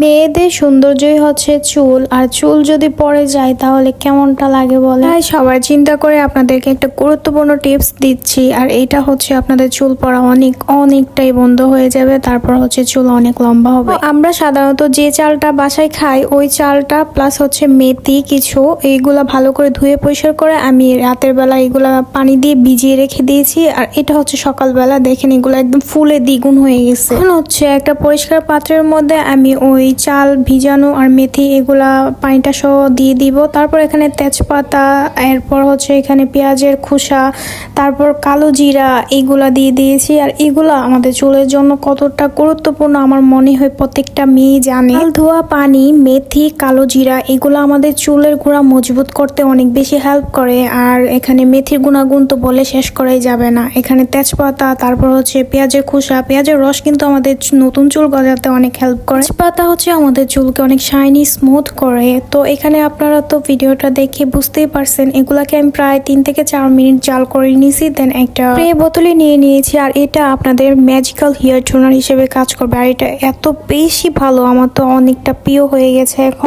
মেয়েদের সৌন্দর্যই হচ্ছে চুল আর চুল যদি পড়ে যায় তাহলে কেমনটা লাগে বলে তাই সবাই চিন্তা করে আপনাদেরকে একটা গুরুত্বপূর্ণ টিপস দিচ্ছি আর এটা হচ্ছে আপনাদের চুল পড়া অনেক অনেকটাই বন্ধ হয়ে যাবে তারপর হচ্ছে চুল অনেক লম্বা হবে। আমরা সাধারণত যে চালটা বাসায় খাই ওই চালটা প্লাস হচ্ছে মেথি কিছু এইগুলা ভালো করে ধুয়ে পরিষ্কার করে আমি রাতের বেলা এগুলা পানি দিয়ে ভিজিয়ে রেখে দিয়েছি আর এটা হচ্ছে সকালবেলা দেখেন এগুলো একদম ফুলে দ্বিগুণ হয়ে গেছে। এখন হচ্ছে একটা পরিষ্কার পাত্রের মধ্যে আমি ওই চাল ভিজানো আর মেথি এগুলা পানিটা সহ দিয়ে দিব। তারপর এখানে তেজপাতা, এরপর হচ্ছে এখানে পেঁয়াজের খোসা, তারপর কালো জিরা এইগুলা দিয়ে দিয়েছি। আর এগুলা আমাদের চুলের জন্য কতটা গুরুত্বপূর্ণ আমার মনে হয় প্রত্যেকটা মেয়ে জানে। ধোয়া, পানি, মেথি, কালো জিরা এগুলো আমাদের চুলের গোড়া মজবুত করতে অনেক বেশি হেল্প করে। আর এখানে মেথির গুণাগুণ তো বলে শেষ করাই যাবে না। এখানে তেজপাতা, তারপর হচ্ছে পেঁয়াজের খোসা, পেঁয়াজের রস কিন্তু আমাদের নতুন চুল গজাতে অনেক হেল্প করে। তেজপাতা হচ্ছে আমাদের চুলকে অনেক শাইনি স্মুথ করে। তো এখানে আপনারা তো ভিডিওটা দেখে বুঝতেই পারছেন, এগুলাকে আমি প্রায় তিন থেকে চার মিনিট জাল করে নিয়েছি দেন একটা স্প্রে বোতলে নিয়ে নিয়েছি, আর এটা আপনাদের ম্যাজিক্যাল হেয়ার টোনার হিসেবে কাজ করবে। আর এটা এত বেশি ভালো, আমার তো অনেকটা প্রিয় হয়ে গেছে এখন।